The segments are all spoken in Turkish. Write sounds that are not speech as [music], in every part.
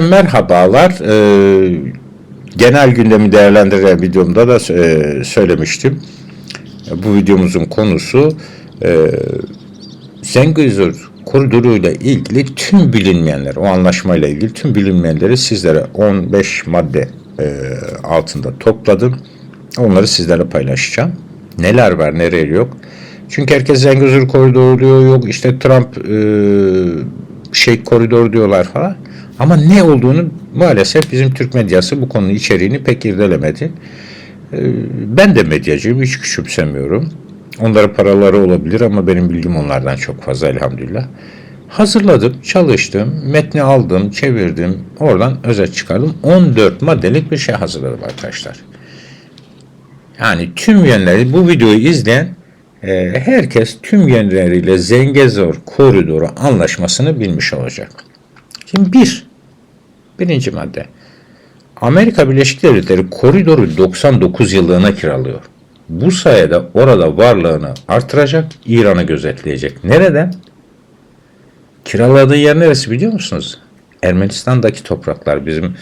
Merhabalar. Ee, genel gündemi değerlendiren videomda da e, söylemiştim. Bu videomuzun konusu e, Zengezur koridoru ile ilgili tüm bilinmeyenler, o anlaşmayla ilgili tüm bilinmeyenleri sizlere 15 madde e, altında topladım. Onları sizlerle paylaşacağım. Neler var, neler yok. Çünkü herkes Zengezur koridoru diyor, yok işte Trump şey koridor diyorlar falan. Ama ne olduğunu maalesef bizim Türk medyası bu konunun içeriğini pek irdelemedi. Ee, Ben de medyacıyım, hiç küçümsemiyorum. Onlara paraları olabilir ama benim bilgim onlardan çok fazla elhamdülillah. Hazırladım, çalıştım, metni aldım, çevirdim, oradan özet çıkardım. 14 maddelik bir şey hazırladım arkadaşlar. Yani tüm yönleri bu videoyu izleyen e, herkes tüm yönleriyle Zengezur koridoru anlaşmasını bilmiş olacak. Şimdi bir, birinci madde. Amerika Birleşik Devletleri koridoru 99 yıllığına kiralıyor. Bu sayede orada varlığını artıracak, İran'ı gözetleyecek. Nereden? Kiraladığı yer neresi biliyor musunuz? Ermenistan'daki topraklar bizim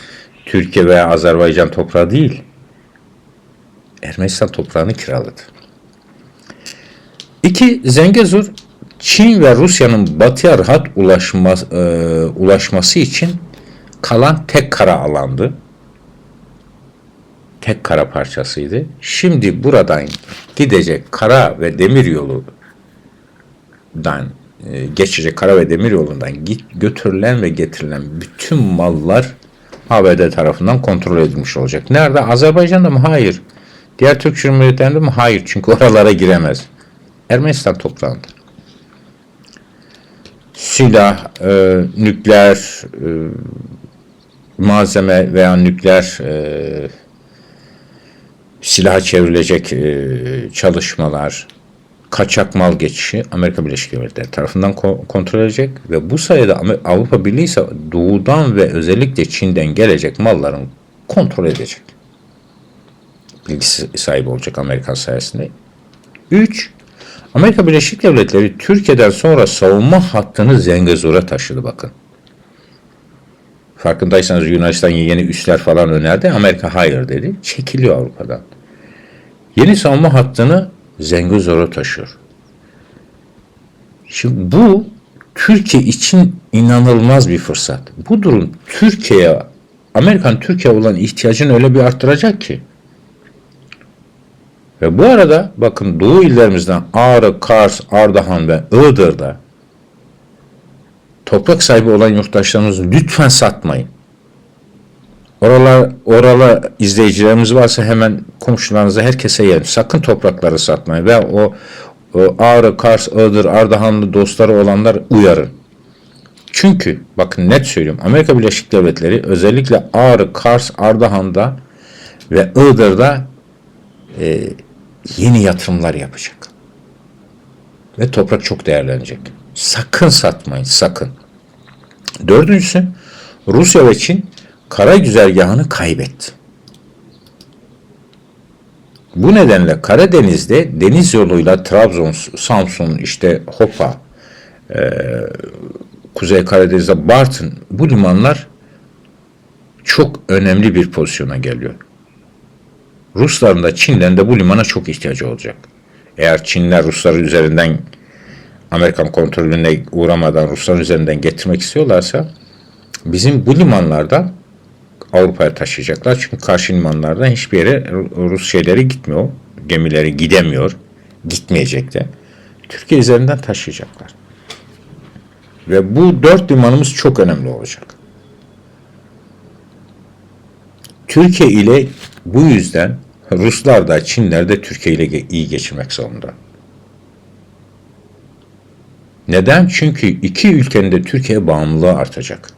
Türkiye veya Azerbaycan toprağı değil. Ermenistan toprağını kiraladı. İki, Zengezur Çin ve Rusya'nın batıya rahat ulaşma, e, ulaşması için kalan tek kara alandı. Tek kara parçasıydı. Şimdi buradan gidecek kara ve demir yolundan e, geçecek kara ve demir yolundan git, götürülen ve getirilen bütün mallar ABD tarafından kontrol edilmiş olacak. Nerede? Azerbaycan'da mı? Hayır. Diğer Türk Cumhuriyetlerinde mi? Hayır. Çünkü oralara giremez. Ermenistan toprağında silah, e, nükleer e, malzeme veya nükleer e, silaha çevrilecek e, çalışmalar, kaçak mal geçişi Amerika Birleşik Devletleri tarafından ko- kontrol edecek ve bu sayede Avrupa Birliği ise doğudan ve özellikle Çin'den gelecek malların kontrol edecek. Bilgisi sahibi olacak Amerikan sayesinde. 3. Amerika Birleşik Devletleri Türkiye'den sonra savunma hattını Zengezur'a taşıdı bakın. Farkındaysanız Yunanistan yeni üsler falan önerdi. Amerika hayır dedi. Çekiliyor Avrupa'dan. Yeni savunma hattını Zengezur'a taşıyor. Şimdi bu Türkiye için inanılmaz bir fırsat. Bu durum Türkiye'ye, Amerikan Türkiye olan ihtiyacını öyle bir arttıracak ki. Ve bu arada bakın Doğu illerimizden Ağrı, Kars, Ardahan ve Iğdır'da toprak sahibi olan yurttaşlarımızı lütfen satmayın. Oralar, oralar izleyicilerimiz varsa hemen komşularınıza herkese yerim. Sakın toprakları satmayın. Ve o, o Ağrı, Kars, Iğdır, Ardahanlı dostları olanlar uyarın. Çünkü bakın net söylüyorum Amerika Birleşik Devletleri özellikle Ağrı, Kars, Ardahan'da ve Iğdır'da e, yeni yatırımlar yapacak. Ve toprak çok değerlenecek. Sakın satmayın, sakın. Dördüncüsü, Rusya ve Çin kara güzergahını kaybetti. Bu nedenle Karadeniz'de deniz yoluyla Trabzon, Samsun, işte Hopa, e, Kuzey Karadeniz'de Bartın bu limanlar çok önemli bir pozisyona geliyor. Rusların da Çin'den de bu limana çok ihtiyacı olacak. Eğer Çinler Ruslar üzerinden Amerikan kontrolüne uğramadan Rusların üzerinden getirmek istiyorlarsa bizim bu limanlardan Avrupa'ya taşıyacaklar. Çünkü karşı limanlardan hiçbir yere Rus şeyleri gitmiyor. Gemileri gidemiyor. Gitmeyecek de. Türkiye üzerinden taşıyacaklar. Ve bu dört limanımız çok önemli olacak. Türkiye ile bu yüzden Ruslar da Çinler de Türkiye ile iyi geçirmek zorunda. Neden? Çünkü iki ülkenin de Türkiye bağımlılığı artacak.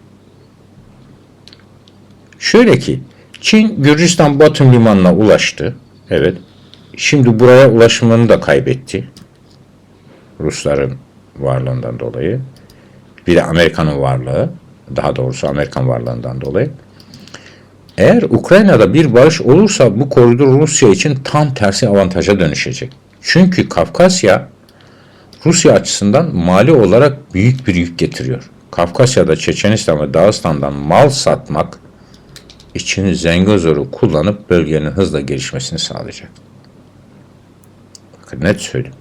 Şöyle ki Çin Gürcistan Batum limanına ulaştı. Evet. Şimdi buraya ulaşımını da kaybetti. Rusların varlığından dolayı. Bir de Amerika'nın varlığı. Daha doğrusu Amerikan varlığından dolayı. Eğer Ukrayna'da bir barış olursa bu koridor Rusya için tam tersi avantaja dönüşecek. Çünkü Kafkasya Rusya açısından mali olarak büyük bir yük getiriyor. Kafkasya'da Çeçenistan ve Dağıstan'dan mal satmak için Zengezur'u kullanıp bölgenin hızla gelişmesini sağlayacak. Bakın net söyleyeyim.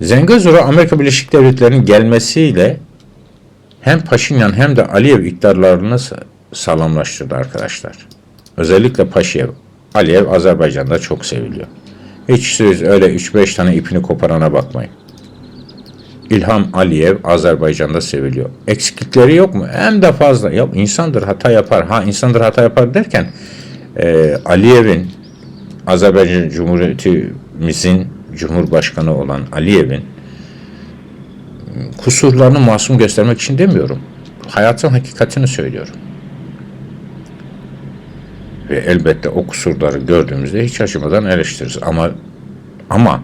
Zengezur'a Amerika Birleşik Devletleri'nin gelmesiyle hem Paşinyan hem de Aliyev iktidarlarını sağlamlaştırdı arkadaşlar. Özellikle Paşiyev, Aliyev Azerbaycan'da çok seviliyor. Hiç siz öyle 3-5 tane ipini koparana bakmayın. İlham Aliyev Azerbaycan'da seviliyor. Eksiklikleri yok mu? Hem de fazla. Ya insandır hata yapar. Ha insandır hata yapar derken e, Aliyev'in Azerbaycan Cumhuriyetimizin Cumhurbaşkanı olan Aliyev'in kusurlarını masum göstermek için demiyorum. Hayatın hakikatini söylüyorum. Ve elbette o kusurları gördüğümüzde hiç acımadan eleştiririz. Ama ama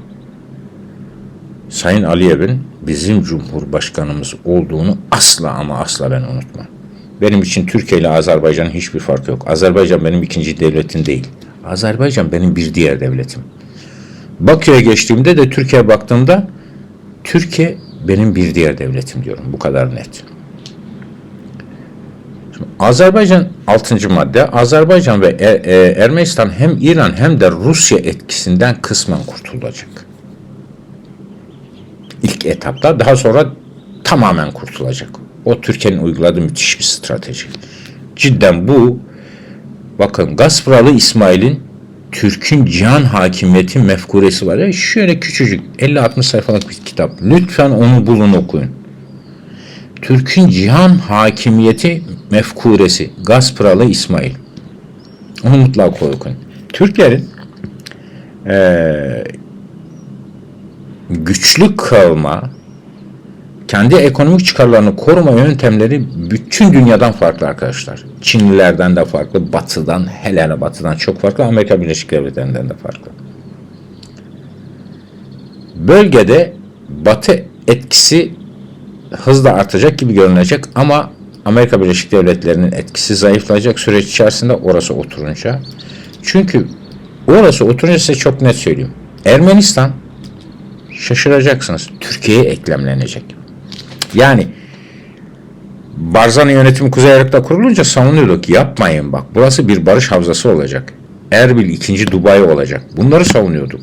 Sayın Aliyev'in bizim Cumhurbaşkanımız olduğunu asla ama asla ben unutmam. Benim için Türkiye ile Azerbaycan'ın hiçbir farkı yok. Azerbaycan benim ikinci devletim değil. Azerbaycan benim bir diğer devletim. Bakü'ye geçtiğimde de Türkiye'ye baktığımda Türkiye benim bir diğer devletim diyorum. Bu kadar net. Azerbaycan 6. madde Azerbaycan ve Er- e, Ermenistan hem İran hem de Rusya etkisinden kısmen kurtulacak. İlk etapta daha sonra tamamen kurtulacak. O Türkiye'nin uyguladığı müthiş bir strateji. Cidden bu bakın Gaspralı İsmail'in Türk'ün cihan hakimiyeti mefkuresi var ya şöyle küçücük 50-60 sayfalık bir kitap. Lütfen onu bulun okuyun. Türk'ün cihan hakimiyeti mefkuresi Gaspralı İsmail. Onu mutlaka okuyun. Türklerin eee, güçlü kalma, kendi ekonomik çıkarlarını koruma yöntemleri bütün dünyadan farklı arkadaşlar. Çinlilerden de farklı, batıdan, hele hele batıdan çok farklı, Amerika Birleşik Devletleri'nden de farklı. Bölgede batı etkisi hızla artacak gibi görünecek ama Amerika Birleşik Devletleri'nin etkisi zayıflayacak süreç içerisinde orası oturunca. Çünkü orası oturunca size çok net söyleyeyim. Ermenistan şaşıracaksınız. Türkiye'ye eklemlenecek. Yani Barzani yönetimi Kuzey Irak'ta kurulunca savunuyorduk. Yapmayın bak. Burası bir barış havzası olacak. Erbil ikinci Dubai olacak. Bunları savunuyorduk.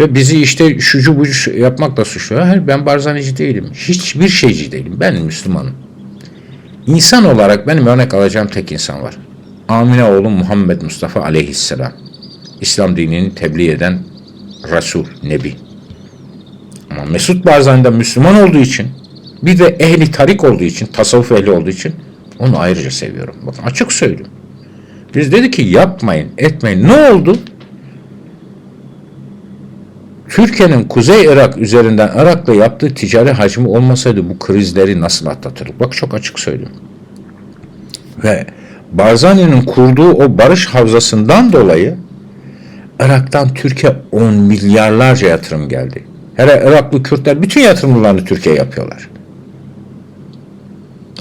Ve bizi işte şucu bucu yapmakla suçluyor. Hayır ben Barzanici değilim. Hiçbir şeyci değilim. Ben Müslümanım. İnsan olarak benim örnek alacağım tek insan var. Amine oğlu Muhammed Mustafa aleyhisselam. İslam dinini tebliğ eden Resul, Nebi. Ama Mesut Barzani de Müslüman olduğu için bir de ehli tarik olduğu için, tasavvuf ehli olduğu için onu ayrıca seviyorum. Bakın açık söylüyorum. Biz dedik ki yapmayın, etmeyin. Ne oldu? Türkiye'nin Kuzey Irak üzerinden Irak'la yaptığı ticari hacmi olmasaydı bu krizleri nasıl atlatırdık? Bak çok açık söylüyorum. Ve Barzani'nin kurduğu o barış havzasından dolayı Irak'tan Türkiye 10 milyarlarca yatırım geldi. Hele Iraklı Kürtler bütün yatırımlarını Türkiye yapıyorlar.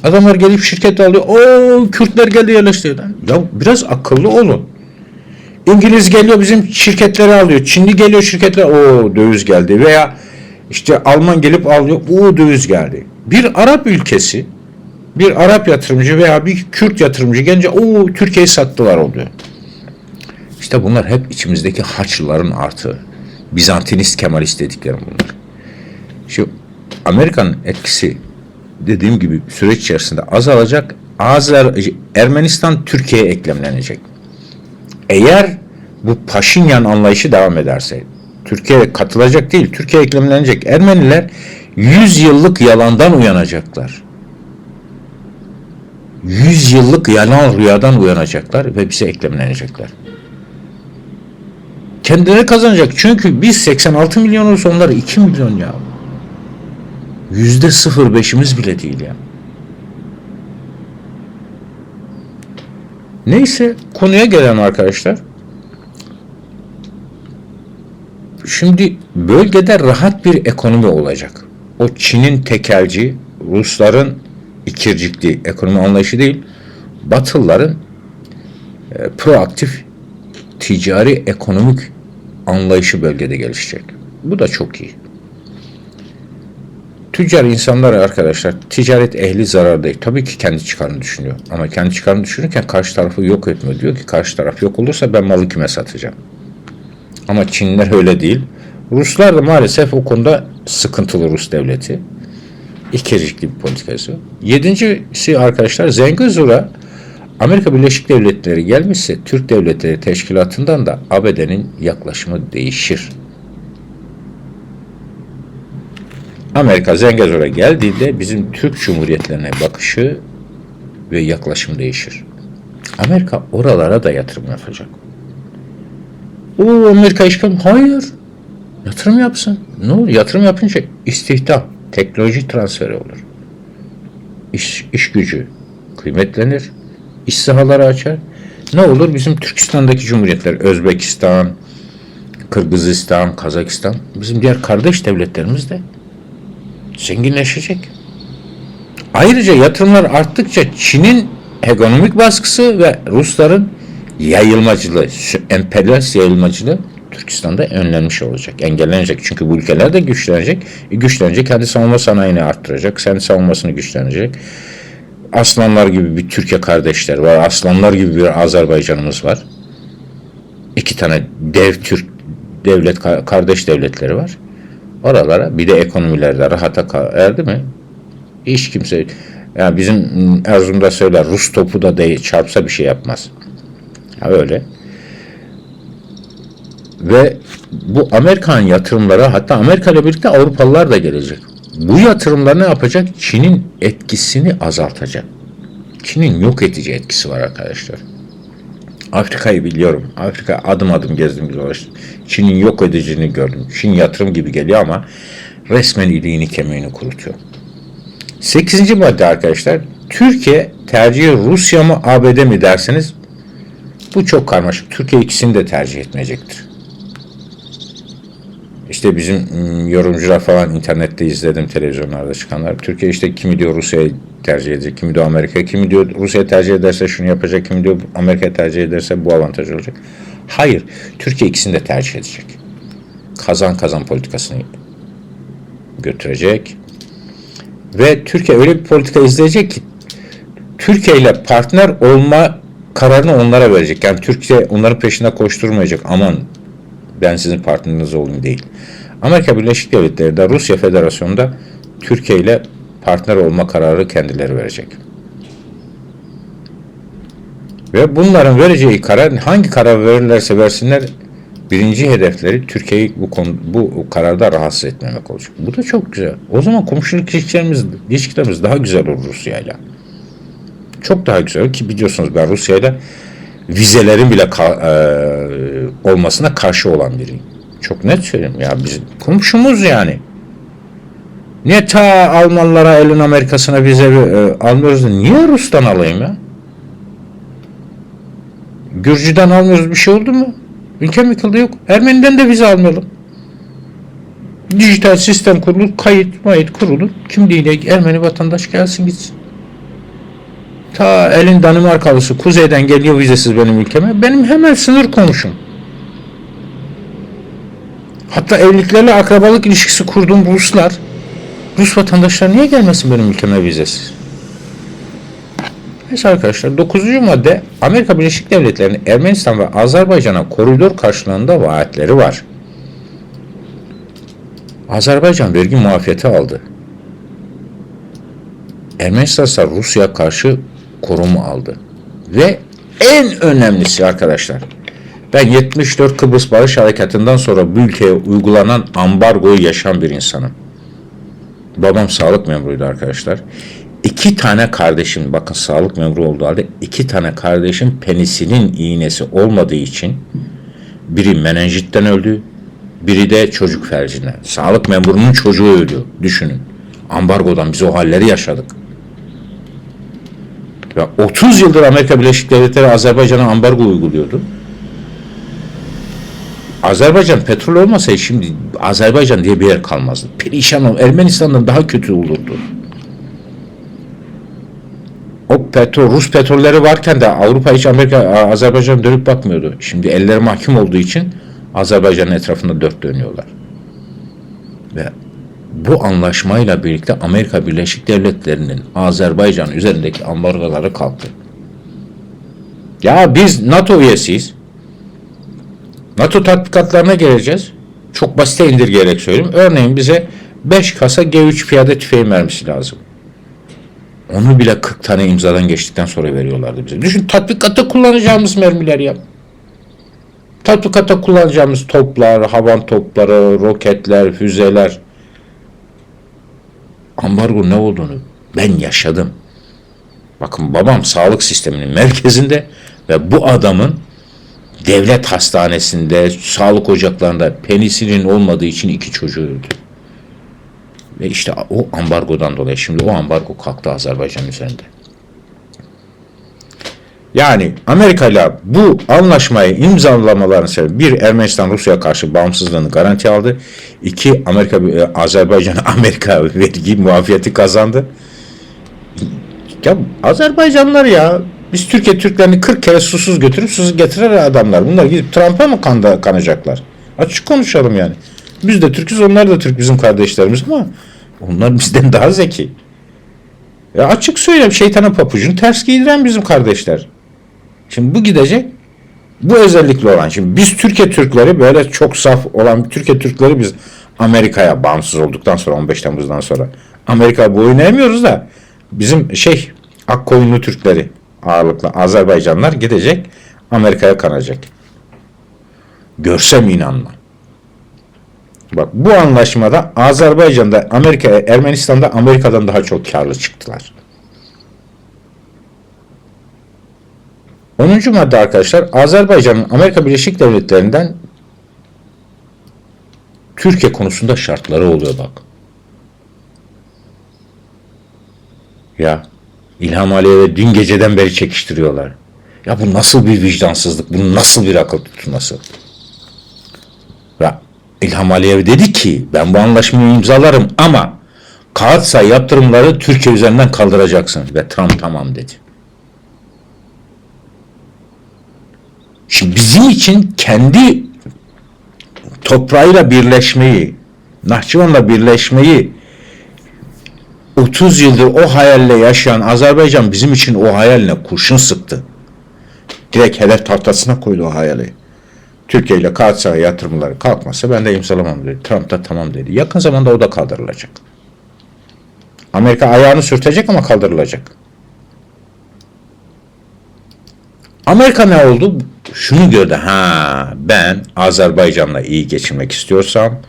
Adamlar gelip şirket alıyor. O Kürtler geldi yerleşti. Ya biraz akıllı olun. İngiliz geliyor bizim şirketleri alıyor. Çinli geliyor şirketler o döviz geldi. Veya işte Alman gelip alıyor. O döviz geldi. Bir Arap ülkesi bir Arap yatırımcı veya bir Kürt yatırımcı gelince o Türkiye'yi sattılar oluyor. İşte bunlar hep içimizdeki Haçlıların artığı. Bizantinist Kemalist dediklerim bunlar. Şu Amerika'nın etkisi dediğim gibi süreç içerisinde azalacak. Azer, Ermenistan Türkiye'ye eklemlenecek. Eğer bu Paşinyan anlayışı devam ederse Türkiye katılacak değil, Türkiye eklemlenecek. Ermeniler 100 yıllık yalandan uyanacaklar. 100 yıllık yalan rüyadan uyanacaklar ve bize eklemlenecekler. Kendileri kazanacak. Çünkü biz 86 milyonuz onlar 2 milyon ya. Yüzde 0.5'imiz bile değil ya. Neyse konuya gelelim arkadaşlar. Şimdi bölgede rahat bir ekonomi olacak. O Çin'in tekelci, Rusların ikircikli ekonomi anlayışı değil, Batılıların e, proaktif ticari ekonomik anlayışı bölgede gelişecek. Bu da çok iyi. tüccar insanlar arkadaşlar ticaret ehli zarar değil. Tabii ki kendi çıkarını düşünüyor. Ama kendi çıkarını düşünürken karşı tarafı yok etmiyor. Diyor ki karşı taraf yok olursa ben malı kime satacağım? Ama Çinliler öyle değil. Ruslar da maalesef o konuda sıkıntılı Rus devleti. İkircikli bir politikası. Yedincisi arkadaşlar Zengezur'a Amerika Birleşik Devletleri gelmişse Türk Devletleri Teşkilatı'ndan da ABD'nin yaklaşımı değişir. Amerika Zengezur'a geldiğinde bizim Türk Cumhuriyetlerine bakışı ve yaklaşım değişir. Amerika oralara da yatırım yapacak. O Amerika işgal Hayır. Yatırım yapsın. Ne olur? Yatırım yapınca istihdam, teknoloji transferi olur. İş, iş gücü kıymetlenir. İş sahaları açar. Ne olur? Bizim Türkistan'daki cumhuriyetler, Özbekistan, Kırgızistan, Kazakistan, bizim diğer kardeş devletlerimiz de zenginleşecek. Ayrıca yatırımlar arttıkça Çin'in ekonomik baskısı ve Rusların yayılmacılığı, emperyalist yayılmacılığı Türkistan'da önlenmiş olacak, engellenecek. Çünkü bu ülkeler de güçlenecek. E, güçlenecek, kendi savunma sanayini arttıracak, kendi savunmasını güçlenecek. Aslanlar gibi bir Türkiye kardeşler var, aslanlar gibi bir Azerbaycan'ımız var. İki tane dev Türk devlet kardeş devletleri var. Oralara bir de ekonomilerde rahata erdi mi? Hiç kimse yani bizim Erzurum'da söyler Rus topu da değil, çarpsa bir şey yapmaz. Ha öyle. Ve bu Amerikan yatırımları hatta Amerika ile birlikte Avrupalılar da gelecek. Bu yatırımlar ne yapacak? Çin'in etkisini azaltacak. Çin'in yok edici etkisi var arkadaşlar. Afrika'yı biliyorum. Afrika adım adım gezdim dolaştım. Çin'in yok edicini gördüm. Çin yatırım gibi geliyor ama resmen iliğini kemiğini kurutuyor. Sekizinci madde arkadaşlar. Türkiye tercihi Rusya mı ABD mi derseniz bu çok karmaşık. Türkiye ikisini de tercih etmeyecektir. İşte bizim ıı, yorumcular falan internette izledim televizyonlarda çıkanlar. Türkiye işte kimi diyor Rusya'yı tercih edecek, kimi diyor Amerika, kimi diyor Rusya tercih ederse şunu yapacak, kimi diyor Amerika tercih ederse bu avantaj olacak. Hayır, Türkiye ikisini de tercih edecek. Kazan kazan politikasını götürecek. Ve Türkiye öyle bir politika izleyecek ki Türkiye ile partner olma kararını onlara verecek. Yani Türkiye onların peşinde koşturmayacak. Aman ben sizin partneriniz olayım değil. Amerika Birleşik Devletleri de Rusya Federasyonu'nda Türkiye ile partner olma kararı kendileri verecek. Ve bunların vereceği karar hangi karar verirlerse versinler birinci hedefleri Türkiye'yi bu konu, bu kararda rahatsız etmemek olacak. Bu da çok güzel. O zaman komşuluk ilişkilerimiz, ilişkilerimiz daha güzel olur Rusya'yla. Çok daha güzel ki biliyorsunuz ben Rusya'yla vizelerin bile ka, e, olmasına karşı olan biriyim. Çok net söyleyeyim ya biz komşumuz yani. Niye ta Almanlara, elin Amerika'sına vize e, almıyoruz? Niye Rus'tan alayım ya? Gürcü'den almıyoruz bir şey oldu mu? Ülke mi yıkıldı yok. Ermeni'den de vize almayalım. Dijital sistem kurulur, kayıt mayıt kurulur. Kimliğiyle Ermeni vatandaş gelsin gitsin. Ta elin Danimarkalısı kuzeyden geliyor vizesiz benim ülkeme. Benim hemen sınır komşum. Hatta evliliklerle akrabalık ilişkisi kurduğum Ruslar Rus vatandaşlar niye gelmesin benim ülkeme vizesiz? Neyse arkadaşlar 9. madde Amerika Birleşik Devletleri'nin Ermenistan ve Azerbaycan'a koridor karşılığında vaatleri var. Azerbaycan vergi muafiyeti aldı. Ermenistan ise Rusya karşı koruma aldı. Ve en önemlisi arkadaşlar ben 74 Kıbrıs Barış Harekatı'ndan sonra bu ülkeye uygulanan ambargoyu yaşayan bir insanım. Babam sağlık memuruydu arkadaşlar. İki tane kardeşim, bakın sağlık memuru olduğu halde iki tane kardeşim penisilin iğnesi olmadığı için biri menenjitten öldü, biri de çocuk felcinden. Sağlık memurunun çocuğu öldü. Düşünün. Ambargodan biz o halleri yaşadık. Ve 30 yıldır Amerika Birleşik Devletleri Azerbaycan'a ambargo uyguluyordu. Azerbaycan petrol olmasaydı şimdi Azerbaycan diye bir yer kalmazdı. Perişan ol. Ermenistan'dan daha kötü olurdu. O petrol, Rus petrolleri varken de Avrupa hiç Amerika, Azerbaycan dönüp bakmıyordu. Şimdi elleri mahkum olduğu için Azerbaycan'ın etrafında dört dönüyorlar. Ve bu anlaşmayla birlikte Amerika Birleşik Devletleri'nin Azerbaycan üzerindeki ambargoları kalktı. Ya biz NATO üyesiyiz. NATO tatbikatlarına geleceğiz. Çok basite indirgeyerek söyleyeyim. Örneğin bize 5 kasa G3 piyade tüfeği mermisi lazım. Onu bile 40 tane imzadan geçtikten sonra veriyorlardı bize. Düşün tatbikatta kullanacağımız mermiler ya. Tatbikatta kullanacağımız toplar, havan topları, roketler, füzeler. Ambargo ne olduğunu ben yaşadım. Bakın babam sağlık sisteminin merkezinde ve bu adamın devlet hastanesinde, sağlık ocaklarında penisilin olmadığı için iki çocuğu öldü. Ve işte o ambargodan dolayı şimdi o ambargo kalktı Azerbaycan üzerinde. Yani Amerika ile bu anlaşmayı imzalamalarının sebebi bir Ermenistan Rusya'ya karşı bağımsızlığını garanti aldı. İki Amerika e, Azerbaycan [laughs] Amerika vergi muafiyeti kazandı. Ya Azerbaycanlılar ya biz Türkiye Türklerini 40 kere susuz götürüp susuz getiren adamlar. Bunlar gidip Trump'a mı kanda, kanacaklar? Açık konuşalım yani. Biz de Türk'üz onlar da Türk bizim kardeşlerimiz ama onlar bizden daha zeki. Ya açık söyleyeyim şeytana papucunu ters giydiren bizim kardeşler. Şimdi bu gidecek. Bu özellikle olan. Şimdi biz Türkiye Türkleri böyle çok saf olan Türkiye Türkleri biz Amerika'ya bağımsız olduktan sonra 15 Temmuz'dan sonra Amerika boyun eğmiyoruz da bizim şey Akkoyunlu Türkleri ağırlıklı Azerbaycanlar gidecek Amerika'ya kanacak. Görsem inanmam. Bak bu anlaşmada Azerbaycan'da Amerika, Ermenistan'da Amerika'dan daha çok karlı çıktılar. 10. madde arkadaşlar Azerbaycan'ın Amerika Birleşik Devletleri'nden Türkiye konusunda şartları oluyor bak. Ya İlham Aliyev'e dün geceden beri çekiştiriyorlar. Ya bu nasıl bir vicdansızlık, bu nasıl bir akıl tutması? Ve İlham Aliyev dedi ki ben bu anlaşmayı imzalarım ama kağıt yaptırımları Türkiye üzerinden kaldıracaksın. Ve Trump tamam dedi. Şimdi bizim için kendi toprağıyla birleşmeyi, Nahçıvan'la birleşmeyi 30 yıldır o hayalle yaşayan Azerbaycan bizim için o hayaline kurşun sıktı. Direkt hedef tahtasına koydu o hayali. Türkiye ile kağıt saha yatırımları kalkmazsa ben de imzalamam dedi. Trump da tamam dedi. Yakın zamanda o da kaldırılacak. Amerika ayağını sürtecek ama kaldırılacak. Amerika ne oldu? Şunu gördü. Ha ben Azerbaycan'la iyi geçinmek istiyorsam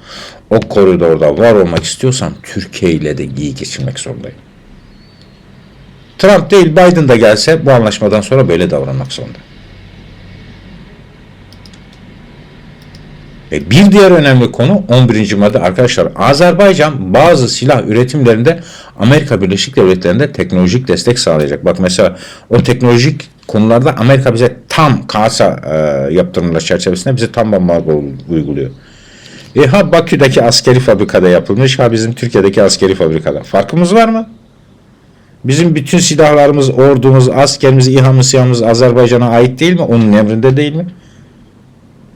o koridorda var olmak istiyorsam Türkiye ile de iyi geçinmek zorundayım. Trump değil Biden da gelse bu anlaşmadan sonra böyle davranmak zorunda. E bir diğer önemli konu 11. madde arkadaşlar Azerbaycan bazı silah üretimlerinde Amerika Birleşik Devletleri'nde teknolojik destek sağlayacak. Bak mesela o teknolojik konularda Amerika bize tam kasa e, yaptırımlar çerçevesinde bize tam ambargo uyguluyor. E ha Bakü'deki askeri fabrikada yapılmış ha bizim Türkiye'deki askeri fabrikada. Farkımız var mı? Bizim bütün silahlarımız, ordumuz, askerimiz, İHA'mız, SİHA'mız Azerbaycan'a ait değil mi? Onun emrinde değil mi?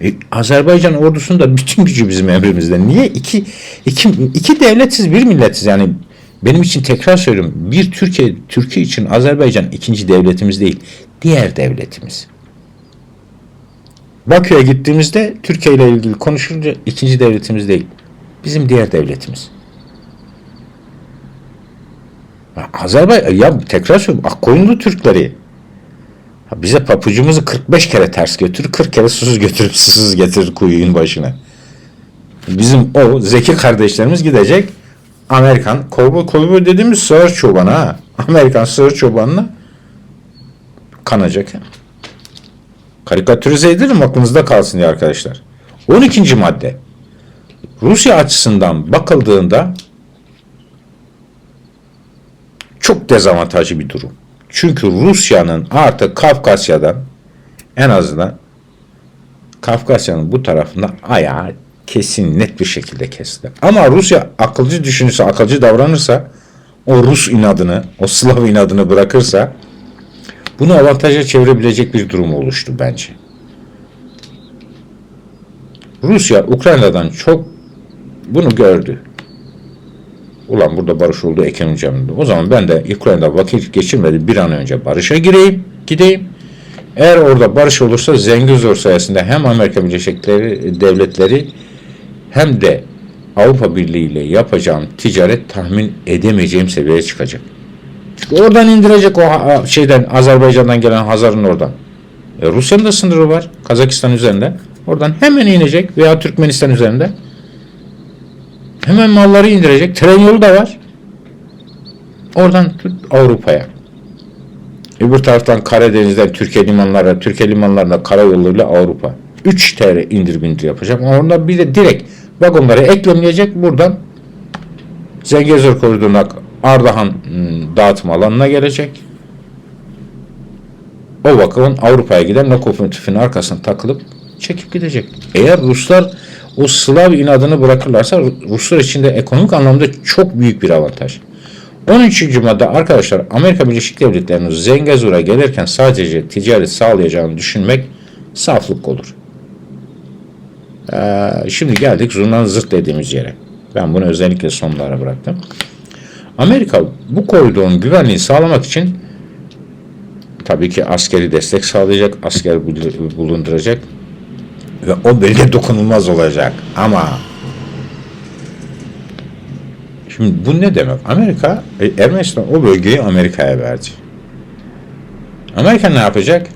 E, Azerbaycan ordusunda bütün gücü bizim emrimizde. Niye? İki, iki, iki devletsiz bir milletiz. Yani benim için tekrar söylüyorum. Bir Türkiye, Türkiye için Azerbaycan ikinci devletimiz değil. Diğer devletimiz. Bakü'ye gittiğimizde Türkiye ile ilgili konuşunca ikinci devletimiz değil. Bizim diğer devletimiz. Azerbaycan ya tekrar söylüyorum Akkoyunlu Türkleri bize papucumuzu 45 kere ters götürür, 40 kere susuz götürüp [laughs] susuz getirir kuyunun başına. Bizim o zeki kardeşlerimiz gidecek Amerikan kovboy kovboy dediğimiz sığır çobanı ha. Amerikan sığır çobanına kanacak. Karikatürize edelim aklınızda kalsın diye arkadaşlar. 12. madde. Rusya açısından bakıldığında çok dezavantajlı bir durum. Çünkü Rusya'nın artık Kafkasya'dan en azından Kafkasya'nın bu tarafında ayağı kesin net bir şekilde kesti. Ama Rusya akılcı düşünürse, akılcı davranırsa o Rus inadını, o Slav inadını bırakırsa bunu avantaja çevirebilecek bir durum oluştu bence. Rusya Ukrayna'dan çok bunu gördü. Ulan burada barış oldu Hocam'ın. O zaman ben de Ukrayna'da vakit geçirmeden bir an önce barışa gireyim, gideyim. Eğer orada barış olursa Zengezur sayesinde hem Amerika Birleşik Devletleri hem de Avrupa Birliği ile yapacağım ticaret tahmin edemeyeceğim seviyeye çıkacak. Oradan indirecek o şeyden Azerbaycan'dan gelen Hazar'ın oradan. E, Rusya'nın da sınırı var Kazakistan üzerinde. Oradan hemen inecek veya Türkmenistan üzerinde. Hemen malları indirecek. Tren yolu da var. Oradan Avrupa'ya. Öbür taraftan Karadeniz'den Türkiye limanlarına, Türkiye limanlarına karayoluyla Avrupa. 3 TL indir bindir yapacak. Ama bir de direkt vagonları eklemleyecek. Buradan Zengezur koridoruna Ardahan ım, dağıtım alanına gelecek. O vagon Avrupa'ya giden lokomotifin arkasına takılıp çekip gidecek. Eğer Ruslar o Slav inadını bırakırlarsa Ruslar için de ekonomik anlamda çok büyük bir avantaj. 13. madde arkadaşlar Amerika Birleşik Devletleri'nin Zengezur'a gelirken sadece ticaret sağlayacağını düşünmek saflık olur. Ee, şimdi geldik zurnan zırt dediğimiz yere. Ben bunu özellikle sonlara bıraktım. Amerika bu koridorun güvenliğini sağlamak için tabii ki askeri destek sağlayacak, asker bul- bulunduracak ve o bölge dokunulmaz olacak. Ama şimdi bu ne demek? Amerika, e, Ermenistan o bölgeyi Amerika'ya verdi. Amerika ne yapacak?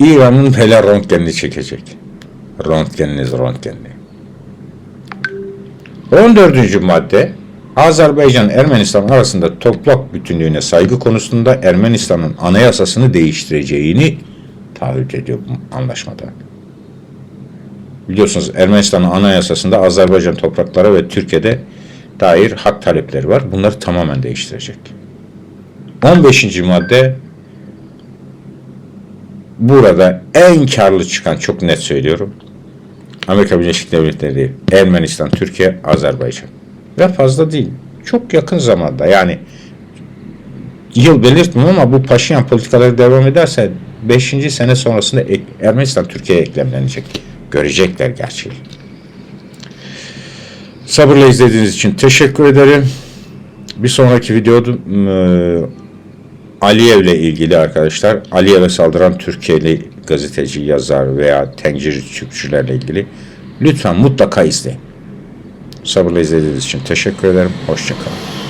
İran'ın hele röntgenini çekecek. Röntgeniniz röntgenini. 14. madde Azerbaycan Ermenistan arasında toprak bütünlüğüne saygı konusunda Ermenistan'ın anayasasını değiştireceğini taahhüt ediyor bu anlaşmada. Biliyorsunuz Ermenistan'ın anayasasında Azerbaycan toprakları ve Türkiye'de dair hak talepleri var. Bunları tamamen değiştirecek. 15. madde burada en karlı çıkan çok net söylüyorum. Amerika Birleşik Devletleri. Ermenistan, Türkiye, Azerbaycan. Ve fazla değil. Çok yakın zamanda yani yıl belirtmiyorum ama bu Paşinyan politikaları devam ederse 5. sene sonrasında Ermenistan Türkiye'ye eklemlenecek. Görecekler gerçeği. Sabırla izlediğiniz için teşekkür ederim. Bir sonraki videoda e, Aliyev'le ilgili arkadaşlar, Aliyev'e saldıran Türkiye'li gazeteci, yazar veya tenciri Türkçülerle ilgili lütfen mutlaka izleyin. Sabırla izlediğiniz için teşekkür ederim. Hoşçakalın.